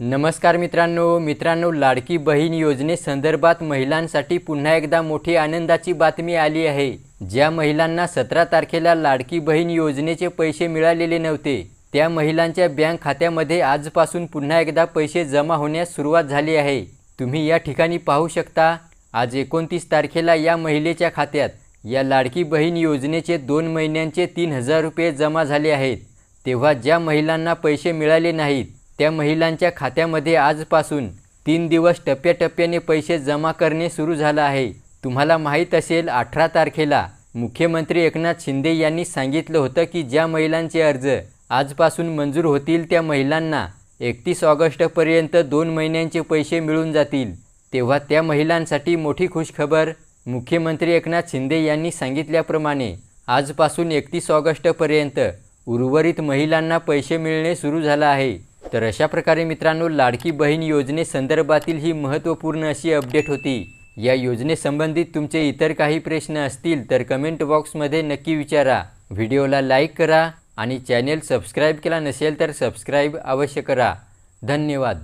नमस्कार मित्रांनो मित्रांनो लाडकी बहीण योजनेसंदर्भात महिलांसाठी पुन्हा एकदा मोठी आनंदाची बातमी आली आहे. ज्या महिलांना सतरा तारखेला लाडकी बहीण योजनेचे पैसे मिळालेले नव्हते त्या महिलांच्या बँक खात्यामध्ये आजपासून पुन्हा एकदा पैसे जमा होण्यास सुरुवात झाली आहे. तुम्ही या ठिकाणी पाहू शकता आज एकोणतीस तारखेला या महिलेच्या खात्यात या लाडकी बहीण योजनेचे दोन महिन्यांचे तीन हजार रुपये जमा झाले आहेत. तेव्हा ज्या महिलांना पैसे मिळाले नाहीत त्या महिलांच्या खात्यामध्ये आजपासून तीन दिवस टप्प्याटप्प्याने पैसे जमा करणे सुरू झालं आहे. तुम्हाला माहीत असेल अठरा तारखेला मुख्यमंत्री एकनाथ शिंदे यांनी सांगितलं होतं की ज्या महिलांचे अर्ज आजपासून मंजूर होतील त्या महिलांना एकतीस ऑगस्टपर्यंत दोन महिन्यांचे पैसे मिळून जातील. तेव्हा त्या महिलांसाठी मोठी खुशखबर मुख्यमंत्री एकनाथ शिंदे यांनी सांगितल्याप्रमाणे आजपासून एकतीस ऑगस्टपर्यंत उर्वरित महिलांना पैसे मिळणे सुरू झालं आहे. तर अशा प्रकारे मित्रांनो लाडकी बहीण योजनेसंदर्भातील ही महत्त्वपूर्ण अशी अपडेट होती. या योजनेसंबंधित तुमचे इतर काही प्रश्न असतील तर कमेंट बॉक्समध्ये नक्की विचारा. व्हिडिओला लाईक करा आणि चॅनेल सबस्क्राईब केला नसेल तर सबस्क्राईब अवश्य करा. धन्यवाद.